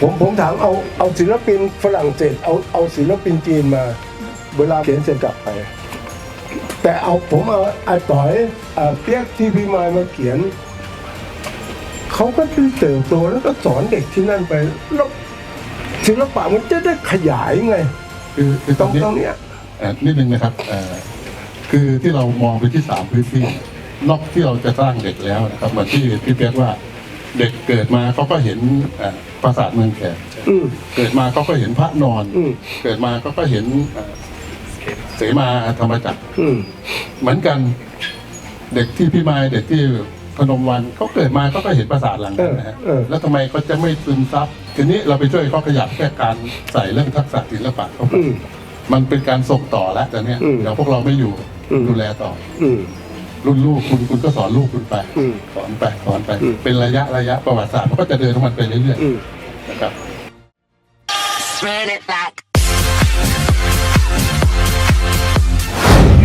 ผมผมถามเอาเอาศิลปินฝรั่งเศสเอาเอาศิลปินจีนมา เวลาเขียนเสร็จกลับไป แต่เอาผมเอาไอ้ต่อยอ่าเปียกที่พี่มายมาเขียนเขาก็เติบโตแล้วก็สอนเด็กที่นั่นไปแล้วศิลปะมันจะได้ขยายไงคือคือตตรรงงนี้ตรงเนี้ยเอ่อนิดนึงนะครับเอ่อคือที่เรามองไปที่สามพื้นที่นอกที่เราจะสร้างเด็กแล้วนะครับเหมือนที่พี่เปียกว่าเด็กเกิดมาเขาก็เห็นเอ่อ ปราสาทเมืองแขกอืม เกิดมาเขาก็เห็นพระนอน อืม เกิดมาเขาก็เห็นเอ่อเสมาธรรมจักร อืม เหมือนกันเด็กที่พี่มายเด็กที่พนมวันเขาเกิดมาเขาก็เห็นปราสาทหลังนั้นนะฮะเออเออ แล้วทำไมเขาจะไม่ซึมซับทีนี้เราไปช่วยเขาขยับแค่การใส่เรื่องทักษะศิลปะเข้าไปอืม มันเป็นการส่งต่อแล้วแต่เนี้ยอืมเดี๋ยวพวกเราไม่อยู่อืม ดูแลต่อ อืมรุ่น ลูกคุณคุณก็สอนลูกคุณไปอืมสอนไปสอนไป อืม เป็นระยะระยะประวัติศาสตร์มันก็จะเดินของมันไปเรื่อยอืม ๆนะครับ Run it back.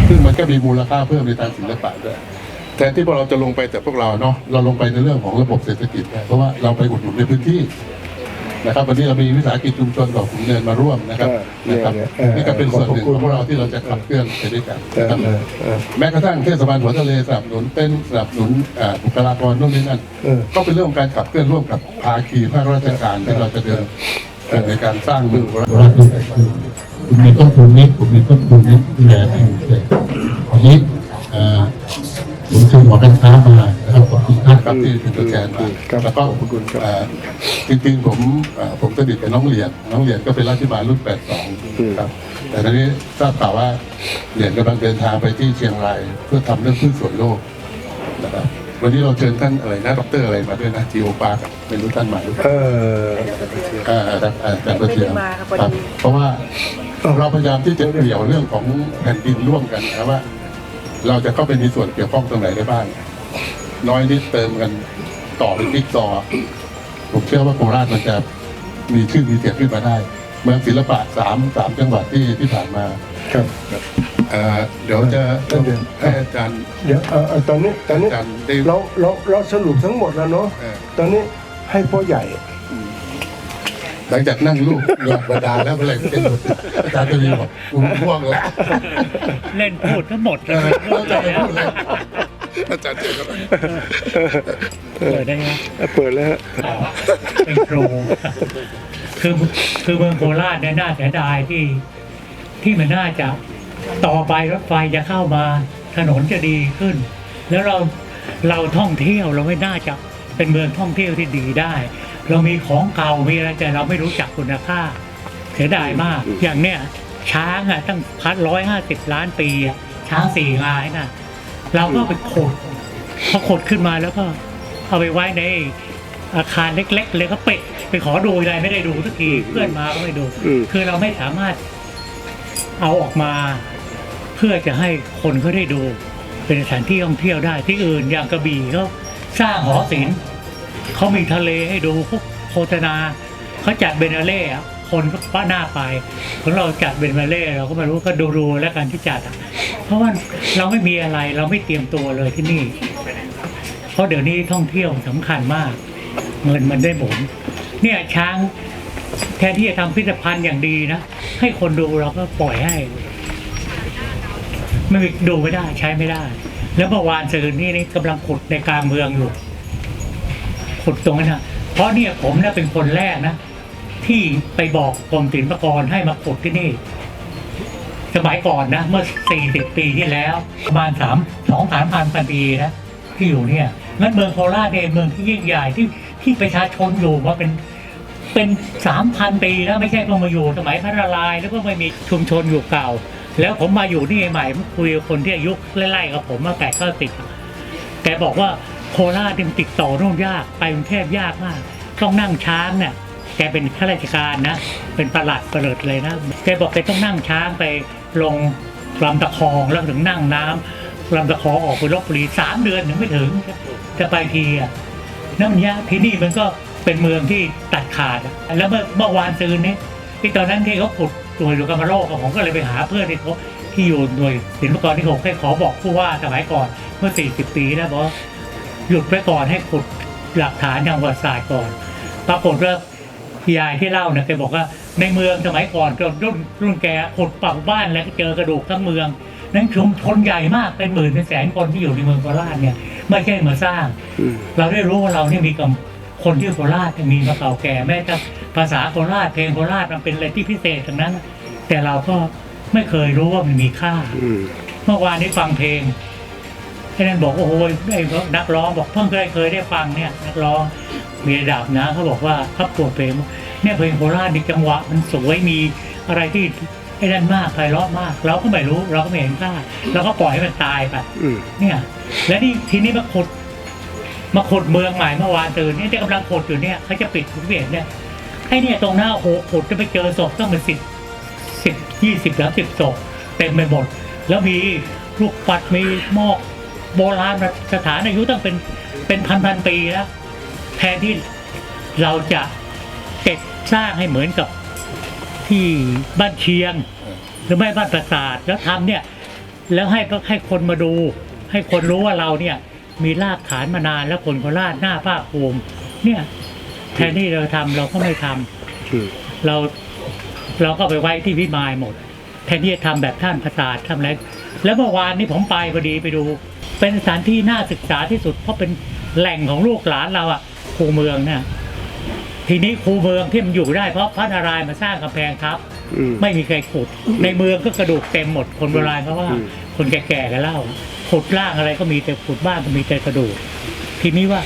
ซึ่งมันก็มีมูลค่าเพิ่มในทางศิลปะด้วยแทนที่พวกเราจะลงไปแต่พวกเราเนาะเราลงไปในเรื่องของระบบเศรษฐกิจนะเพราะว่าเราไปอุดหนุนในพื้นที่ นะครับวันนี้เรามีวิสาหกิจชุมชนกับขุนเนินมาร่วมนะครับเออนะครับเนี่ยเออนี่ก็เป็นส่วนหนึ่งขอบขคุอณงพวกเราที่เราจะขับเคลื่อนไปด้วยกันเออนะครับเออเออแม้กระทั่งเทศบาลหัวทะเลสนับสนุนเต้นสนับสนุนอ่าบุคลากรนู่นนี่นั่นเออก็เป็นเรื่องของการขับเคลื่อนร่วมกับภาคีภาคราชการที่เราจะเดินเดินในการสร้างเมืองราชว่าที่ไหนคือคุณมีต้นทุนนี้ผมมีต้นทุนนี้ดูแลให้เสร็จวันนี้เอ่อ ผมเชิญหมอการค้ามานะครับขอบคุณท่านครับที่เป็นตัวแทนมาครับแล้วก็ขอบคุณครับเอ่อจริงๆผมเอ่อผมสนิทกับน้องเหรียญน้องเหรียญก็เป็นรัฐบาลรุ่น82ครับแต่ตอนนี้ทราบข่าวว่าเหรียญกำลังเดินทางไปที่เชียงรายเพื่อทำเรื่องพืชสวนโลกนะครับวันนี้เราเชิญท่านอะไรนะดรอะไรมาด้วยนะจีโอปาครับไม่รู้ท่านมาหรือเปล่าเออเอ่อแต่แต่แต่ประเทืองไม่ได้มาครับพอครับดีเพราะว่าเราพยายามที่จะเกี่ยวเรื่องของแผ่นดินร่วมกันนะครับว่า เราจะเข้าไปมีส่วนเกี่ยวข้องตรงไหนได้บ้าง น้อยนิดเติมกันต่อเป็นจิ๊กซอว์ผมเชื่อว่าโคราชมันจะมีชื่อมีเสียงขึ้นมาได้ เมืองศิลปะสามสามจังหวัดที่ที่ผ่านมาครับเอ่อเดี๋ยวจะเดี๋ยวให้อาจารย์ เดี๋ยวเออเออตอนนี้ตอนนี้อาจารย์ได้ เราเราเราสรุปทั้งหมดแล้วเนาะเออ ตอนนี้ให้พ่อใหญ่ หลังจากนั่งลูกหยอดบาดาลแล้วเมื่อไหร่จะหยุดอาจารย์จะมีบอกกูง่วงแล้วเล่นพูดทั้งหมดเลยอาจารย์จะพูดเลยอาจารย์เจอกันเปิดได้ไหมเปิดแล้วฮะเป็นครูคือคือเมืองโคราชเนี่ยน่าเสียดายที่ที่มันน่าจะต่อไปรถไฟจะเข้ามาถนนจะดีขึ้น แล้วเราเราท่องเที่ยวเราไม่น่าจะเป็นเมืองท่องเที่ยวที่ดีได้ เรามีของเก่ามีอะไรแต่เราไม่รู้จักคุณค่าเสียดายมาก อย่างเนี้ยช้างอะตั้งพันร้อยห้าสิบล้านปีอะช้างสี่งายน่ะ เราก็ไปขุดพอขุดขึ้นมาแล้วก็เอาไปไว้ในอาคารเล็ก ๆ เลยก็ไปไปขอดูอะไรไม่ได้ดูสักทีเพื่อนมาก็ไม่ดูอืมคือเราไม่สามารถเอาออกมา เพื่อจะให้คนเขาได้ดู เป็นสถานที่ท่องเที่ยวได้ที่อื่นอย่างกระบี่เขาสร้างหอศิลป์ เขามีทะเลให้ดูโฆษณาเขาจัดเบนนาเล่อะคนก็ป้าหน้าไปของเราจัดเบนนาเล่เราก็ไม่รู้ก็ดูดูแล้วกันที่จัดอะเพราะว่าเราไม่มีอะไรเราไม่เตรียมตัวเลยที่นี่ เพราะเดี๋ยวนี้ท่องเที่ยวสำคัญมาก เงินมันได้หมุนเนี่ยช้างแทนที่จะทำพิพิธภัณฑ์อย่างดีนะให้คนดูเราก็ปล่อยให้ไม่ดูไม่ได้ใช้ไม่ได้ แล้วเมื่อวานซืนนี่นี่กำลังขุดในกลางเมืองอยู่ ขุดตรงนั้นนะเพราะเนี่ยผมเนี่ยเป็นคนแรกนะ ที่ไปบอกกรมศิลปากรให้มาขุดที่นี่ สมัยก่อนนะเมื่อ 40 ปีที่แล้ว ประมาณสามสองสามพันปีนะที่อยู่เนี่ยงั้นเมืองโคราชเนี่ยเมืองที่ยิ่งใหญ่ที่ที่ประชาชนอยู่มาเป็นเป็นสามพันปีแล้วไม่ใช่เพิ่งมาอยู่สมัยพระนารายณ์แล้วก็ไม่มีชุมชนอยู่เก่า แล้วผมมาอยู่นี่ใหม่คุยกับคนที่อายุไล่ๆกับผมมาแปดเก้าสิบแกบอกว่า โคราชเนี่ยมันติดต่อโน่นยากไปกรุงเทพยากมาก ต้องนั่งช้างเนี่ยแกเป็นข้าราชการนะ เป็นประหลัดประเลิดเลยนะแกบอกแกต้องนั่งช้างไปลงลำตะคองแล้วถึงนั่งน้ำลำตะคองออกไปลบบุรีสามเดือนถึงไม่ถึงจะไปทีอะนั่นยาที่นี่มันก็เป็นเมืองที่ตัดขาด แล้วเมื่อเมื่อวานซืนนี้ที่ตอนนั้นที่เขาขุดหน่วยดูกรรมโรคอะผมก็เลยไปหาเพื่อนที่เขาที่อยู่หน่วยศิลปกรที่หกให้ขอบอกผู้ว่าสมัยก่อนเมื่อ 40 ปีนะบอกว่า หยุดไว้ก่อนให้ขุดหลักฐานทางประวัติศาสตร์ก่อน ปรากฏว่ายายที่เล่าเนี่ยแกบอกว่าในเมืองสมัยก่อนจนรุ่นรุ่นแกขุดปากบ้านแล้วก็เจอกระดูกทั้งเมือง นั้นชุมชนใหญ่มากเป็นหมื่นเป็นแสนคนที่อยู่ในเมืองโคราชเนี่ยไม่ใช่มาสร้างอืมเราได้รู้ว่าเราเนี่ยมีกับคนที่โคราชเนี่ยมีมาเก่าแก่แม้แต่ภาษาโคราชเพลงโคราชมันเป็นอะไรที่พิเศษทั้งนั้น แต่เราก็ไม่เคยรู้ว่ามันมีค่าอืมเมื่อวานนี้ฟังเพลง ไอ้นั่นบอกโอ้โหไอ้นักร้องบอกเพิ่งเคยเคยได้ฟังเนี่ยนักร้องมีระดับนะเขาบอกว่าเขาปวดเพลงเนี่ยเพลงโคราชนี่จังหวะมันสวยมีอะไรที่ไอ้นั่นมากไพเราะมาก เราก็ไม่รู้เราก็ไม่เห็นค่าเราก็ปล่อยให้มันตายไปอืมเนี่ย และนี่ทีนี้มาขุด มาขุดเมืองใหม่เมื่อวานตื่นเนี่ยที่กำลังขุดอยู่เนี่ยเขาจะปิดทุกเวียนเนี่ยไอ้เนี่ยตรงหน้าโอ้โหขุดจะไปเจอศพต้องเป็นสิบสิบยี่สิบสามสิบศพเต็มไปหมด แล้วมีลูกปัดมีหม้อ โบราณสถานอายุตั้งเป็นเป็นพันพันๆปีแล้วแทนที่เราจะเก็บสร้างให้เหมือนกับที่บ้านเชียง หรือไม่บ้านปราสาทแล้วทำเนี่ย แล้วให้ให้คนมาดู ให้คนรู้ว่าเราเนี่ย มีรากฐานมานานแล้วคนโคราชหน้าภาคภูมิเนี่ยแทนที่เราทำเราก็ไม่ทำอืมเราเราก็ไปไว้ที่พิมายหมด แทนที่จะทำแบบท่านประสาททำอะไรแล้วเมื่อวานนี้ผมไปพอดีไปดู เป็นสถานที่น่าศึกษาที่สุด เพราะเป็นแหล่งของลูกหลานเราอะครูเมืองเนี่ยทีนี้ครูเมืองที่มันอยู่ได้เพราะพระนารายณ์มาสร้างกำแพงทับ อืม ไม่มีใครขุด ในเมืองก็กระดูกเต็มหมดคนโบราณเขาว่า อืม คนแก่ๆกันเล่าขุดล่างอะไรก็มีแต่ขุดบ้านก็มีแต่กระดูกทีนี้ว่า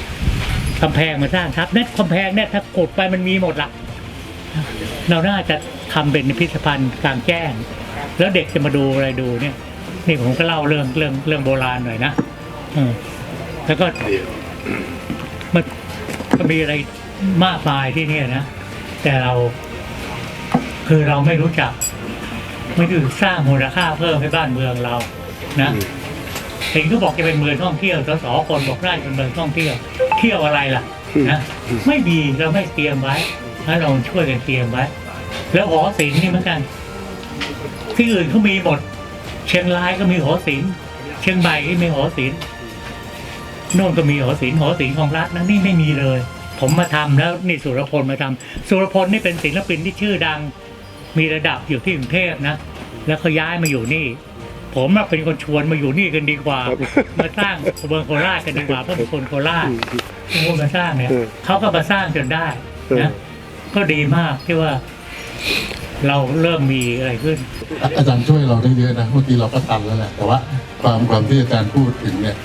กำแพงมาสร้างทับเนี่ยกำแพงเนี่ยถ้าขุดไปมันมีหมดละเราน่าจะทำเป็นพิพิธภัณฑ์กลางแจ้ง แล้วเด็กจะมาดูอะไรดูเนี่ย นี่ผมก็เล่าเรื่องเรื่องเรื่องโบราณหน่อยนะอแล้วก็มันก็มีอะไรมากมายที่นี่นะ แต่เรา คือเราไม่รู้จัก ไม่ได้สร้างมูลค่าเพิ่มให้บ้านเมืองเรา นะเห็นเขาบอกจะเป็นเมืองท่องเที่ยวสสคนบอกได้เป็นเมืองท่องเที่ยว เที่ยวอะไรล่ะนะไม่มีเราไม่เตรียมไว้ถ้เราช่วยกันเตรียมไว้ แล้วหอศิลป์นี่เหมือนกัน ที่อื่นเขามีหมด เชียงรายก็มีหอศิลป์เชียงใหม่ก็มีหอศิลป์โน่นก็มีหอศิลป์หอศิลป์ของรัฐนะนี่ไม่มีเลย ผมมาทำแล้วนี่สุรพลมาทำสุรพลนี่เป็นศิลปินที่ชื่อดัง มีระดับอยู่ที่กรุงเทพนะ แล้วเขาย้ายมาอยู่นี่ ผมเป็นคนชวนมาอยู่นี่กันดีกว่า มาสร้างเมืองโคราชกันดีกว่าเพราะเป็นคนโคราชที่พูดมาสร้างเนี่ยเขาก็มาสร้างจนได้นะก็ดีมากที่ว่า เราเริ่มมีอะไรขึ้น อาจารย์ช่วยเราได้เยอะนะเมื่อกี้เราก็ตันแล้วแหละแต่ว่าความความที่อาจารย์พูดถึงเนี่ย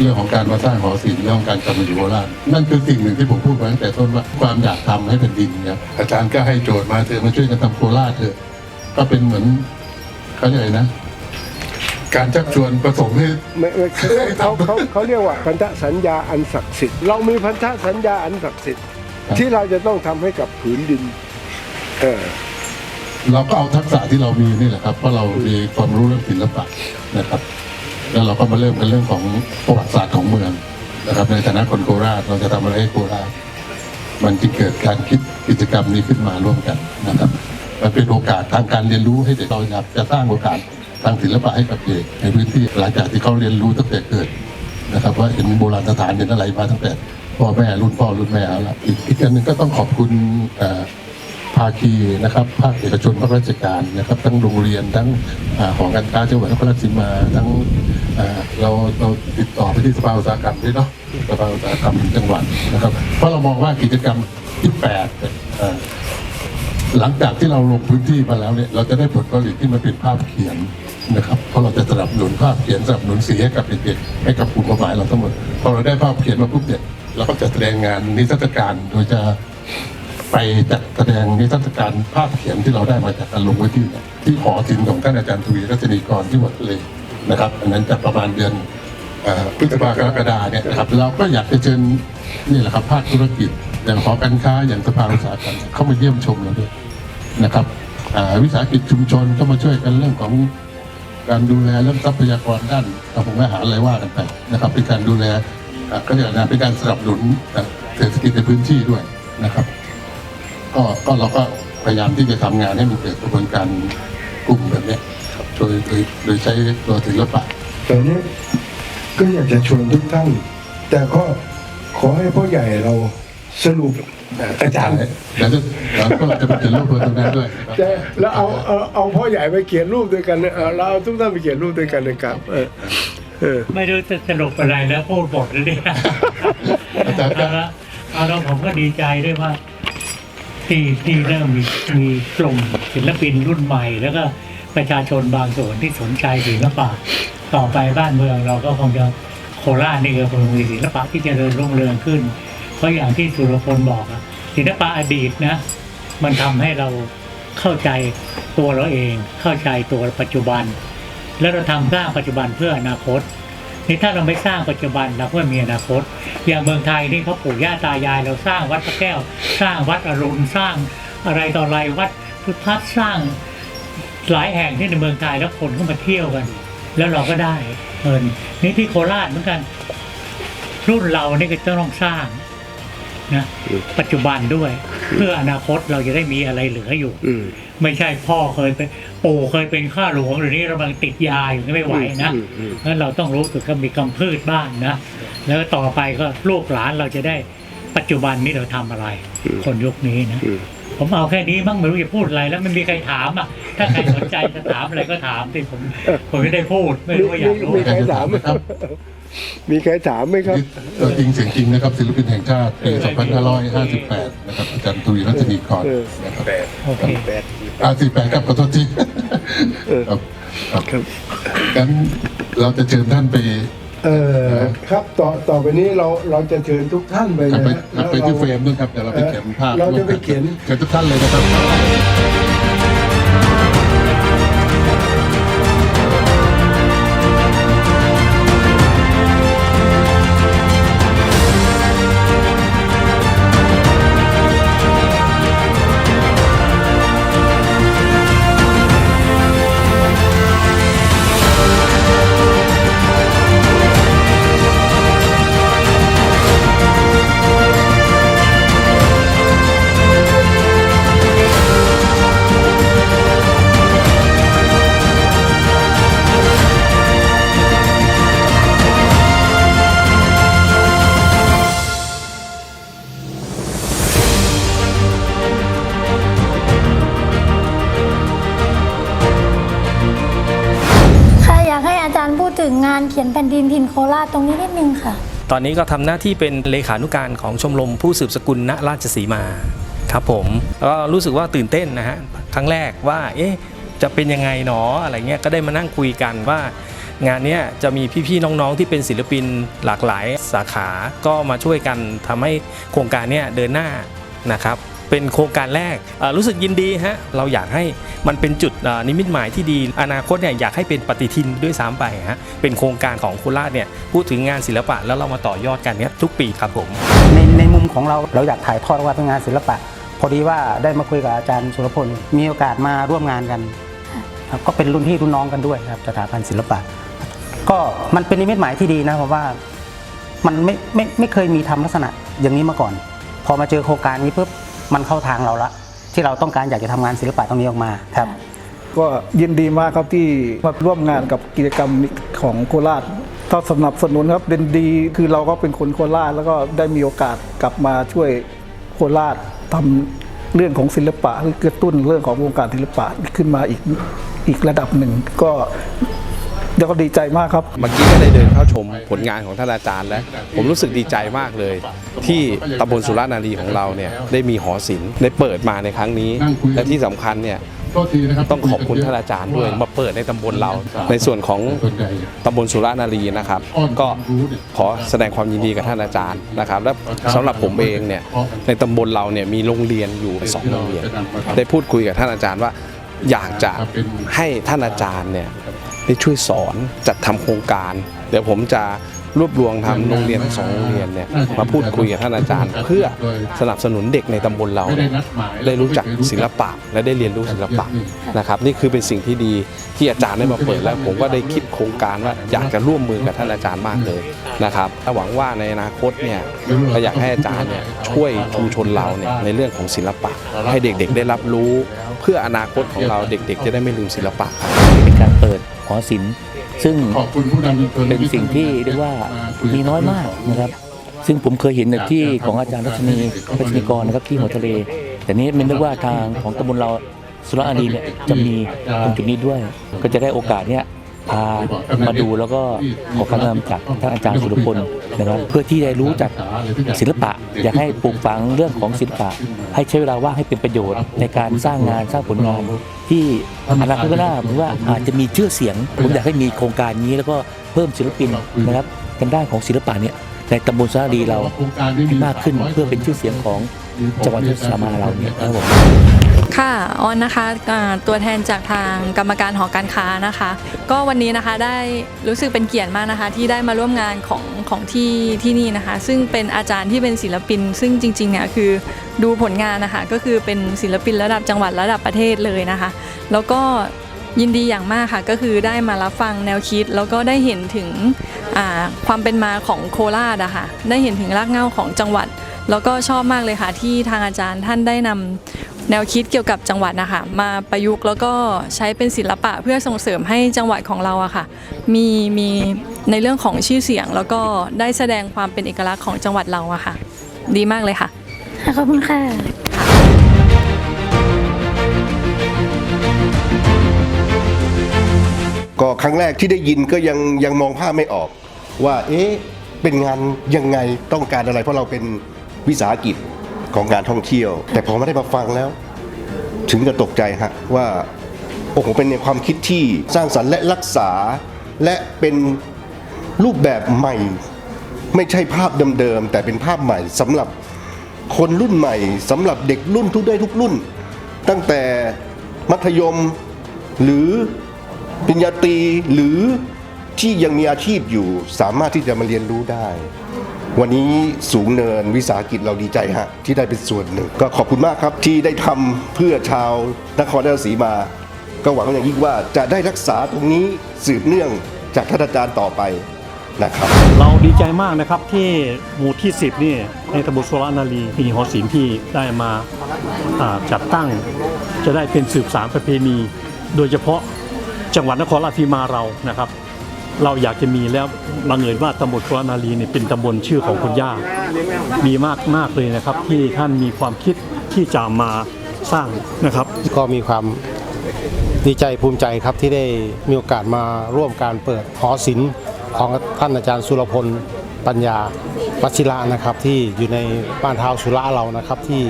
เรื่องของการมาสร้างหอศิลป์เรื่องของการกลับมาอยู่โคราชนั่นคือสิ่งหนึ่งที่ผมพูดมาตั้งแต่ต้นว่าความอยากทำให้เป็นดินเนี่ยอาจารย์ก็ให้โจทย์มาเถอะมาช่วยกันทำโคราชเถอะก็เป็นเหมือนเขาเรียกอะไรนะ การชักชวนประสงค์ให้ไม่ไม่เขาเขาเขาเขาเรียกว่าพันธสัญญาอันศักดิ์สิทธิ์เรามีพันธสัญญาอันศักดิ์สิทธิ์ครับที่เราจะต้องทำให้กับผืนดิน เออ เราก็เอาทักษะที่เรามีนี่แหละครับเพราะเรามีความรู้เรื่องศิลปะนะครับ แล้วเราก็มาเริ่มกันเรื่องของประวัติศาสตร์ของเมืองนะครับ ในฐานะคนโคราชเราจะทำอะไรให้โคราชมันจึงเกิดการคิดกิจกรรมนี้ขึ้นมาร่วมกันนะครับ มันเป็นโอกาสทางการเรียนรู้ให้เด็กเราอยากจะสร้างโอกาสทางศิลปะให้กับเด็กในพื้นที่หลังจากที่เขาเรียนรู้ตั้งแต่เกิดนะครับ ว่าเห็นโบราณสถานเห็นอะไรมาตั้งแต่พ่อแม่รุ่นพ่อรุ่นแม่เอาละอีกอีกอันหนึ่งก็ต้องขอบคุณอ่อ ภาคีนะครับภาคเอกชนภาคราชการนะครับทั้งโรงเรียนทั้งอ่าของการค้าจังหวัดนครราชสีมาทั้งเราเราติดต่อไปที่สภาอุตสาหกรรมด้วยเนาะสภาอุตสาหกรรมจังหวัดนะครับเพราะเรามองว่ากิจกรรมที่แปดหลังจากที่เราลงพื้นที่มาแล้วเนี่ยเราจะได้ผลผลิตที่มันเป็นภาพเขียนนะครับเพราะเราจะสนับสนุนภาพเขียนสนับสนุนสีให้กับเด็กๆให้กับกลุ่มเป้าหมายเราทั้งหมดพอเราได้ภาพเขียนมาปุ๊บเนี่ยเราก็จะแสดงงานนิทรรศการโดยจะ ไปจัดแสดงนิทรรศการภาพเขียนที่เราได้มาจากการลงพื้นที่เนี่ยที่หอศิลป์ของท่านอาจารย์ทวีรัชนีกรที่วัดทะเลนะครับอันนั้นจะประมาณเดือนพฤษภากรกฎาเนี่ยนะครับเราก็อยากจะเชิญนี่แหละครับภาคธุรกิจ อย่างหอการค้าอย่างสภาอุตสาหกรรมเข้ามาเยี่ยมชมเราด้วยนะครับอ่าวิสาหกิจชุมชนก็มาช่วยกันเรื่องของการดูแลเรื่องทรัพยากรด้านอาหงอาหารอะไรว่ากันไปนะครับเป็นการดูแลอ่าก็เรียกนะเป็นการสนับสนุนเศรษฐกิจในพื้นที่ด้วยนะครับ ก็ก็เราก็พยายามที่จะทำงานให้มันเกิดกระบวนการกลุ่มแบบเนี้ยครับโดยโดยโดยใช้ตัวศิลปะแต่นี้ก็อยากจะชวนทุกท่าน แต่ก็ขอให้พ่อใหญ่เราสรุปอาจารย์เดี๋ยวจะเราก็จะไปเขียนรูปบนตรงนั้นด้วยนะครับใช่แล้วเอาเอาเอาพ่อใหญ่ไปเขียนรูปด้วยกันเนี่ยเอาเราเอาทุกท่านไปเขียนรูปด้วยกันนะครับเออเออไม่รู้จะสรุปอะไรแล้วพูดหมดเลยเนี่ยอาจารย์คเอารับละเอาแล้วผมก็ดีใจด้วยว่า ที่ที่เริ่มมีมีกลุ่มศิลปินรุ่นใหม่ แล้วก็ประชาชนบางส่วนที่สนใจศิลปะต่อไปบ้านเมืองเราก็คงจะโคราชนี่ก็คงมีศิลปะที่จเจริญรุ่งเรืองขึ้น เพราะอย่างที่สุรพลบอกอะศิลปะอดีตนะ มันทำให้เราเข้าใจตัวเราเอง เข้าใจตัวปัจจุบัน แล้วเราทำสร้างปัจจุบันเพื่ออนาคต นี่ถ้าเราไม่สร้างปัจจุบันเราก็ม่มีอนาคต อย่างเมืองไทยนี่เขาปู่ย่าตายายเราสร้างวัดพระแก้ว สร้างวัดอรุณสร้างอะไรต่ออะไรวัดพุทธสร้างหลายแห่งที่ในเมืองไทยแล้วคนก็มาเที่ยวกัน แล้วเราก็ได้เงินนี่ที่โคราชเหมือนกัน รุ่นเรานี่ก็จะต้องสร้าง นะปัจจุบันด้วย เพื่ออนาคตเราจะได้มีอะไรเหลืออยู่อืมไม่ใช่พ่อเคยเป็นปู่เคยเป็นข้าหลวงหรือนี้เรากำลังติดยาอยู่ไม่ไหวนะอืมอืมงั้นเราต้องรู้สึกก็มีกำพืชบ้างนะแล้วต่อไปก็ลูกหลานเราจะได้ปัจจุบันนี้เราทำอะไร คนยุคนี้นะอืมผมเอาแค่นี้มั้งไม่รู้จะพูดอะไรแล้วไม่มีใครถามอะ ถ้าใครสนใจจะถามอะไรก็ถามสิผมผมไม่ได้พูดไม่รู้ว่าอยากรู้มีใครถามไหมครับ มีใครถามไหมครับตัวจริงเสียงจริงนะครับศิลปินแห่งชาติปี 2558 นะครับอาจารย์ตุยรัตนีกรเออนะครับโอเคอ่า48ครับขอโทษทีครับครับครับงั้นเราจะเชิญท่านไปเออครับต่อต่อไปนี้เราเราจะเชิญทุกท่านไปกลับนะไปฮะกลับไปที่เฟรมด้วยครับเดี๋ยวเราไปเขียนภาพเราจะไปเขียนเชิญทุกท่านเลยนะครับ ขียนแผ่นดินถิ่นโคราชตรงนี้นิดนึงค่ะ ตอนนี้ก็ทำหน้าที่เป็นเลขานุการของชมรมผู้สืบสกุลณราชสีมาครับผมก็รู้สึกว่าตื่นเต้นนะฮะครั้งแรกว่าเอ๊ะจะเป็นยังไงหนออะไรเงี้ยก็ได้มานั่งคุยกันว่า งานนี้จะมีพี่ๆน้องๆที่เป็นศิลปินหลากหลายสาขาก็มาช่วยกันทำให้โครงการเนี้ยเดินหน้านะครับ เป็นโครงการแรกรู้สึกยินดีฮะเราอยากให้มันเป็นจุดนิมิตหมายที่ดี อนาคตเนี่ยอยากให้เป็นปฏิทินด้วยซ้ำไปฮะเป็นโครงการของโคราชเนี่ยพูดถึงงานศิลปะแล้วเรามาต่อยอดกันเนี่ยทุกปีครับผมในในมุมของเราเราอยากถ่ายทอดว่าเป็นงานศิลปะ พอดีว่าได้มาคุยกับอาจารย์สุรพลมีโอกาสมาร่วมงานกันครับก็เป็นรุ่นพี่รุ่นน้องกันด้วยครับสถาบันศิลปะ ก็มันเป็นนิมิตหมายที่ดีนะเพราะว่ามันไม่ไม่ไม่เคยมีทำลักษณะอย่างนี้มาก่อน พอมาเจอโครงการนี้ปุ๊บ มันเข้าทางเราละที่เราต้องการอยากจะทำงานศิลปะตรงนี้ออกมาครับ ก็ยินดีมากครับที่มาร่วมงานกับกิจกรรมของโคราชก็สนับสนุนครับเด่นดีคือเราก็เป็นคนโคราชแล้วก็ได้มีโอกาสกลับมาช่วยโคราชทำเรื่องของศิลปะหรือกระตุ้นเรื่องของวงการศิลปะขึ้นมาอีกอีกระดับหนึ่ง ก็ เดี๋ยวก็ดีใจมากครับ เมื่อกี้ก็ได้เดินเข้าชมผลงานของท่านอาจารย์แล้ว ผมรู้สึกดีใจมากเลย ที่ตำบลสุรานารีของเราเนี่ยได้มีหอศิลป์ได้เปิดมาในครั้งนี้ และที่สำคัญเนี่ยต้องขอบคุณท่านอาจารย์ด้วยมาเปิดในตำบลเรา ในส่วนของตำบลสุรานารีนะครับ ก็ขอแสดงความยินดีกับท่านอาจารย์นะครับ และสำหรับผมเองเนี่ยในตำบลเราเนี่ยมีโรงเรียนอยู่สองโรงเรียน ได้พูดคุยกับท่านอาจารย์ว่า อยากจะให้ท่านอาจารย์เนี่ย ได้ช่วยสอนจัดทำโครงการ เดี๋ยวผมจะรวบรวมทำโรงเรียนทั้งสองโรงเรียนเนี่ยมาพูดคุยกับท่านอาจารย์ เพื่อสนับสนุนเด็กในตำบลเราไม่ได้เนี่ยนัดหมายได้รู้จักศิลปะและได้เรียนรู้ศิลปะนะครับนี่คือเป็นสิ่งที่ดีที่อาจารย์ได้มาเปิดแล้วผมก็ได้คิดโครงการว่าอยากจะร่วมมือกับท่านอาจารย์มากเลยนะครับและหวังว่าในอนาคตเนี่ยก็อยากให้อาจารย์เนี่ยช่วยชุมชนเราเนี่ยในเรื่องของศิลปะ ให้เด็กๆได้รับรู้ เพื่ออนาคตของเราเด็ก ๆ จะได้ไม่ลืมศิลปะครับเป็นการเปิด หอศิลป์ซึ่งขอบคุณผู้นำชุมชนเป็นสิ่งที่เรียกว่ามีน้อยมากนะครับ ซึ่งผมเคยเห็นในที่ของอาจารย์รัชนีรัชนีกรนะครับที่หัวทะเล แต่นี้ไม่นึกว่าทางของตำบลเราสุราษฎร์ธานีเนี่ยจะมีตรงจุดนี้ด้วย ก็จะได้โอกาสเนี่ย พามาดูแล้วก็ขอคำแนะนำจากท่านอาจารย์สุรพลนะครับ เพื่อที่ได้รู้จักศิลปะ อยากให้ปลูกฝังเรื่องของศิลปะ ให้ใช้เวลาว่างให้เป็นประโยชน์ ในการสร้างงานสร้างผลงาน ที่อนาคตข้างหน้าผมว่าอาจจะมีชื่อเสียง ผมอยากให้มีโครงการนี้แล้วก็เพิ่มศิลปินนะครับทางด้านของศิลปะเนี่ยในตำบลสารีเราให้มากขึ้นเพื่อเป็นชื่อเสียงของ จังหวัดสมาเราเนี่ยครับผมค่ะออนนะคะตัวแทนจากทางกรรมการหอการค้านะคะ ก็วันนี้นะคะได้รู้สึกเป็นเกียรติมากนะคะ ที่ได้มาร่วมงานของของที่ที่นี่นะคะ ซึ่งเป็นอาจารย์ที่เป็นศิลปิน ซึ่งจริงๆเนี่ยคือดูผลงานนะคะก็คือเป็นศิลปินระดับจังหวัดระดับประเทศเลยนะคะ แล้วก็ยินดีอย่างมากค่ะก็คือได้มารับฟังแนวคิด แล้วก็ได้เห็นถึงความเป็นมาของโคราชอะค่ะได้เห็นถึงรากเหง้าของจังหวัด แล้วก็ชอบมากเลยค่ะที่ทางอาจารย์ท่านได้นำแนวคิดเกี่ยวกับจังหวัดนะคะมาประยุกต์แล้วก็ใช้เป็นศิลปะเพื่อส่งเสริมให้จังหวัดของเราอะค่ะ มีมีในเรื่องของชื่อเสียง แล้วก็ได้แสดงความเป็นเอกลักษณ์ของจังหวัดเราอะค่ะ ดีมากเลยค่ะขอบคุณค่ะก็ครั้งแรกที่ได้ยินก็ยังยังมองภาพไม่ออก ว่าเอ๊ะเป็นงานยังไงต้องการอะไรเพราะเราเป็น วิสาหกิจของการท่องเที่ยว แต่พอไม่ได้มาฟังแล้ว ถึงกับตกใจฮะว่าโอ้โหเป็นในความคิดที่สร้างสรรค์และรักษา และเป็นรูปแบบใหม่ ไม่ใช่ภาพเดิมๆแต่เป็นภาพใหม่สำหรับคนรุ่นใหม่สำหรับเด็กรุ่นทุกได้ทุกรุ่น ตั้งแต่มัธยมหรือปริญญาตรีหรือที่ยังมีอาชีพอยู่สามารถที่จะมาเรียนรู้ได้ วันนี้สูงเนินวิสาหกิจเราดีใจฮะที่ได้เป็นส่วนหนึ่ง ก็ขอบคุณมากครับที่ได้ทำเพื่อชาวนครราชสีมา ก็หวังอย่างยิ่งว่าจะได้รักษาตรงนี้สืบเนื่องจากท่านอาจารย์ต่อไปนะครับเราดีใจมากนะครับที่หมู่ที่ 10 นี่ในตำบลสุรานารีมีหอศิลป์ที่ได้มาาจัดตั้ง จะได้เป็นสืบสารประเพณี โดยเฉพาะจังหวัดนครราชสีมาเรานะครับ เราอยากจะมีแล้วบังเอิญว่าตำบลสุรานารีเนี่ยเป็นตำบลชื่อของคุณย่าดีมากมากเลยนะครับ ที่ท่านมีความคิดที่จะมาสร้างนะครับ ก็มีความดีใจภูมิใจครับที่ได้มีโอกาสมาร่วมการเปิดหอศิลป์ของท่านอาจารย์สุรพลปัญญาวัชิระนะครับ ที่อยู่ในบ้านเท้าสุระเรานะครับ ที่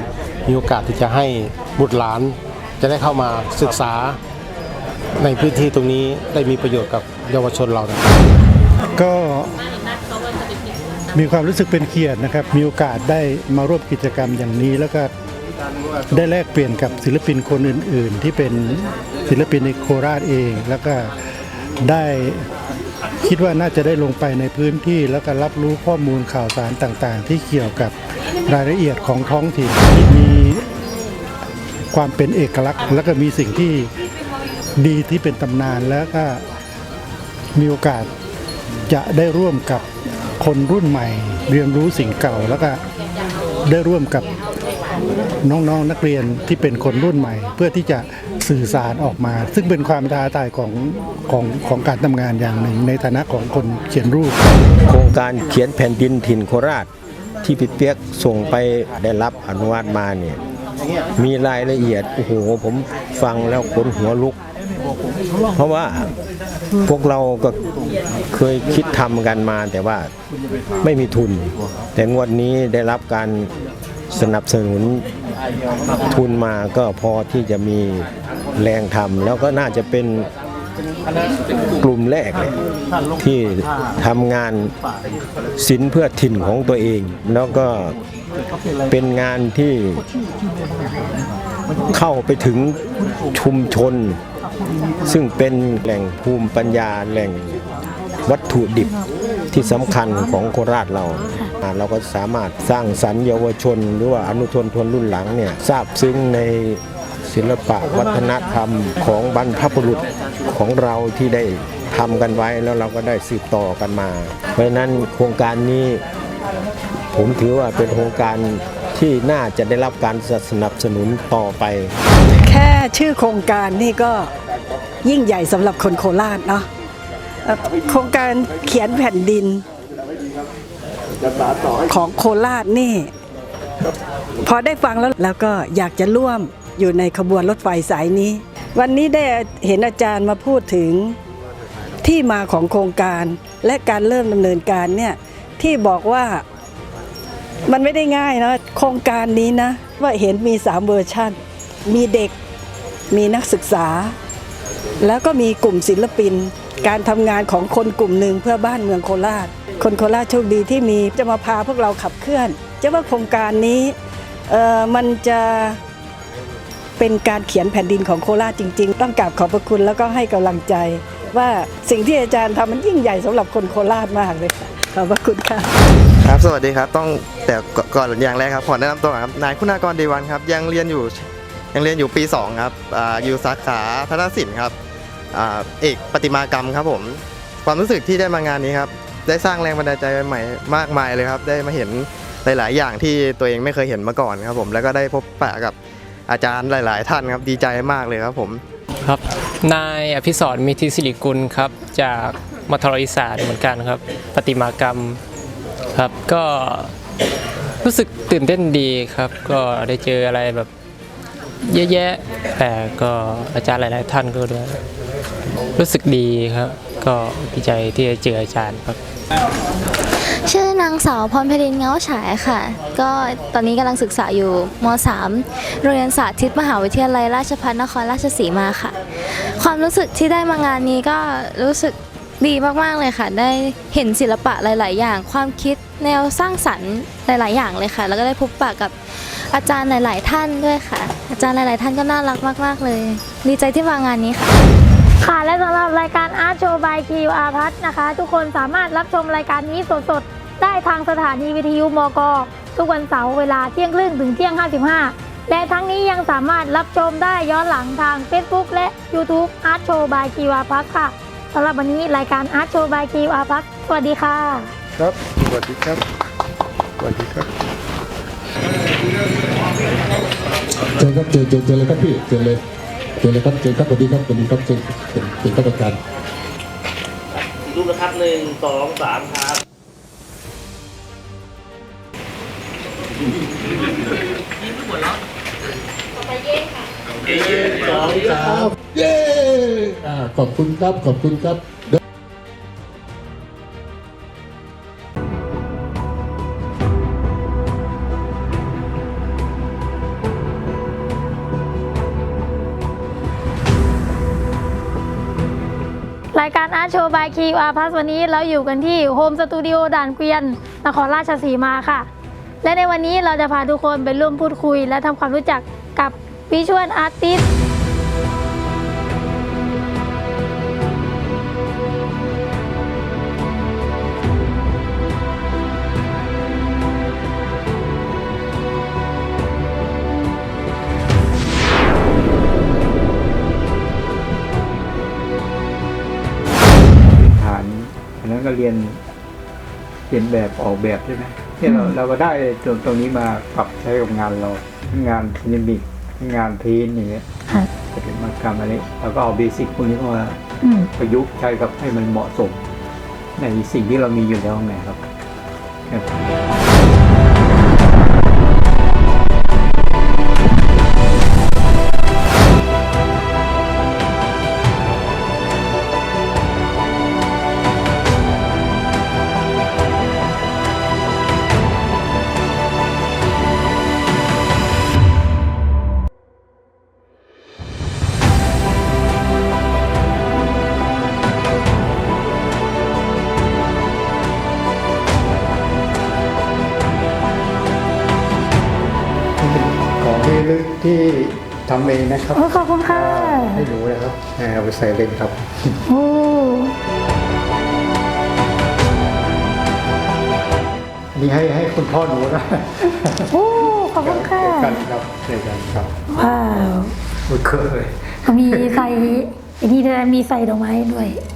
มีโอกาสที่จะให้บุตรหลาน จะได้เข้ามาศึกษา ในพื้นที่ตรงนี้ได้มีประโยชน์กับเยาวชนเรานะครับก็มีความรู้สึกเป็นเกียรตินะครับ มีโอกาสได้มาร่วมกิจกรรมอย่างนี้ แล้วก็ได้แลกเปลี่ยนกับศิลปินคนอื่น ๆ ที่เป็นศิลปินในโคราชเอง แล้วก็ได้คิดว่าน่าจะได้ลงไปในพื้นที่ แล้วก็รับรู้ข้อมูลข่าวสารต่างๆ ที่เกี่ยวกับรายละเอียดของท้องถิ่นที่มีความเป็นเอกลักษณ์ แล้วก็มีสิ่งที่ ดีที่เป็นตำนานแล้วก็มีโอกาสจะได้ร่วมกับคนรุ่นใหม่ เรียนรู้สิ่งเก่าแล้วก็ได้ร่วมกับน้องๆนักเรียนที่เป็นคนรุ่นใหม่ เพื่อที่จะสื่อสารออกมา ซึ่งเป็นความท้าทายของของของการทำงานอย่างหนึ่ง ในฐานะของคนเขียนรูป โครงการเขียนแผ่นดินถิ่นโคราช ที่พี่เปียกส่งไปได้รับอนุมัติมาเนี่ยมีรายละเอียดโอ้โหผมฟังแล้วขนหัวลุก เพราะว่าพวกเราก็เคยคิดทำกันมาแต่ว่าไม่มีทุน แต่งวดนี้ได้รับการสนับสนุนทุนมาก็พอที่จะมีแรงทำแล้วก็น่าจะเป็นกลุ่มแรกเลยที่ทำงานศิลเพื่อถิ่นของตัวเอง แล้วก็เป็นงานที่เข้าไปถึงชุมชน ซึ่งเป็นแหล่งภูมิปัญญาแหล่งวัตถุดิบที่สำคัญของโคราชเรา เราก็สามารถสร้างสรรค์เยาวชน หรือว่าอนุชนทวนรุ่นหลังเนี่ยทราบซึ้งในศิลปะวัฒนธรรมของบรรพบุรุษของเราที่ได้ทำกันไว้แล้วเราก็ได้สืบต่อกันมา เพราะนั้นโครงการนี้ผมถือว่าเป็นโครงการที่น่าจะได้รับการสนับสนุนต่อไป แค่ชื่อโครงการนี่ก็ ยิ่งใหญ่สำหรับคนโคราชเนาะโครงการเขียนแผ่นดินของโคราชนี่ พอได้ฟังแล้วแล้วก็อยากจะร่วมอยู่ในขบวนรถไฟสายนี้ วันนี้ได้เห็นอาจารย์มาพูดถึงที่มาของโครงการและการเริ่มดำเนินการเนี่ยที่บอกว่ามันไม่ได้ง่ายนะโครงการนี้นะ ว่าเห็นมีสามเวอร์ชันมีเด็กมีนักศึกษา แล้วก็มีกลุ่มศิลปิน การทำงานของคนกลุ่มหนึ่งเพื่อบ้านเมืองโคราช คนโคราชโชคดีที่มีจะมาพาพวกเราขับเคลื่อนจะว่าโครงการนี้มันจะเป็นการเขียนแผ่นดินของโคราชจริง ๆ ต้องกราบขอบพระคุณแล้วก็ให้กำลังใจ ว่าสิ่งที่อาจารย์ทำมันยิ่งใหญ่สำหรับคนโคราชมากเลยค่ะขอบพระคุณค่ะครับสวัสดีครับต้องแต่ก่อนอย่างแรกครับขอแนะนำตัวครับนายคุณากรดีวันครับยังเรียนอยู่ยังเรียนอยู่ปี 2 ครับออยู่สาขาทัศนศิลป์ครับ อ่าเอกประติมากรรมครับผม ความรู้สึกที่ได้มางานนี้ครับ ได้สร้างแรงบันดาลใจใหม่มากมายเลยครับ ได้มาเห็นหลาย ๆ อย่างที่ตัวเองไม่เคยเห็นมาก่อนครับผมแล้วก็ได้พบปะกับอาจารย์หลาย ๆ ท่านครับดีใจมากเลยครับผมครับนายอภิสรมิทิศิริกุลครับ จากมัธยอีสานเหมือนกันครับ ประติมากรรมครับก็รู้สึกตื่นเต้นดีครับ ก็ได้เจออะไรแบบเยอะแยะแต่ก็อาจารย์หลาย ๆ ท่านก็ด้วย รู้สึกดีครับ ก็ดีใจที่ได้เจออาจารย์ครับ ชื่อนางสาวพรเพลินเงาฉายค่ะ ก็ตอนนี้กำลังศึกษาอยู่ม .3 โรงเรียนสาธิตมหาวิทยาลัยราชภัฏนครราชสีมาค่ะ ความรู้สึกที่ได้มางานนี้ก็รู้สึกดีมากๆเลยค่ะ ได้เห็นศิลปะหลาย ๆ อย่าง ความคิดแนวสร้างสรรค์หลาย ๆ อย่างเลยค่ะ แล้วก็ได้พบปะกับอาจารย์หลาย ๆ ท่านด้วยค่ะ อาจารย์หลาย ๆ ท่านก็น่ารักมาก ๆ เลย ดีใจที่มางานนี้ค่ะ ค่ะและสำหรับรายการ Art Show by QR พัทนะคะ ทุกคนสามารถรับชมรายการนี้สดๆ ได้ทางสถานีวิทยุมก ทุกวันเสาร์เวลาเที่ยงครึ่งถึงเที่ยง 55 และทั้งนี้ยังสามารถรับชมได้ย้อนหลังทาง Facebook และ YouTube Art Show by QR พัทค่ะสำหรับวันนี้รายการ Art Show by QR พัทสวัสดีค่ะ ครับ สวัสดีครับ สวัสดีครับเจอครับเจอเจอเจอเลยครับพี่เจอเลย เจอเลยครับเจอครับสวัสดีครับสวัสดีครับเจอเจอเจอครับอาจารย์รูปนะครับหนึ่งสองสามครับสองสามเย้อ่าขอบคุณครับขอบคุณครับ บายการ Art Show by QR Plus วันนี้เราอยู่กันที่โฮมสตูดิโอด่านเกวียนนครราชสีมาค่ะ และในวันนี้เราจะพาทุกคนไปร่วมพูดคุย และทำความรู้จักกับวิชวลอาร์ติส อันนั้นก็เรียนเรียนแบบออกแบบใช่ไหมที่เราอืมเราก็ได้ตรงตรงนี้มาปรับใช้กับงานเรา งานซินิมิกงานพีนอย่างเงี้ยปฏิมากรรมอะไรเราก็เอาเบสิกพวกนี้เข้ามาอืมประยุกต์ใช้กับให้มันเหมาะสม ในสิ่งที่เรามีอยู่แล้วไงครับ ครับ ที่ลึกที่ทำเองนะครับโอ้ขอบคุณค่ะให้หนูนะครับเอาไปใส่เล่นครับโอ้อันนี้ให้ให้คุณพ่อหนูนะโอ้ขอบคุณค่ะเจอกันครับเจอกันครับ ว้าวคุ้นเคยมีใส่อันนี้ด้วยมีใส่ดอกไม้ด้วยอ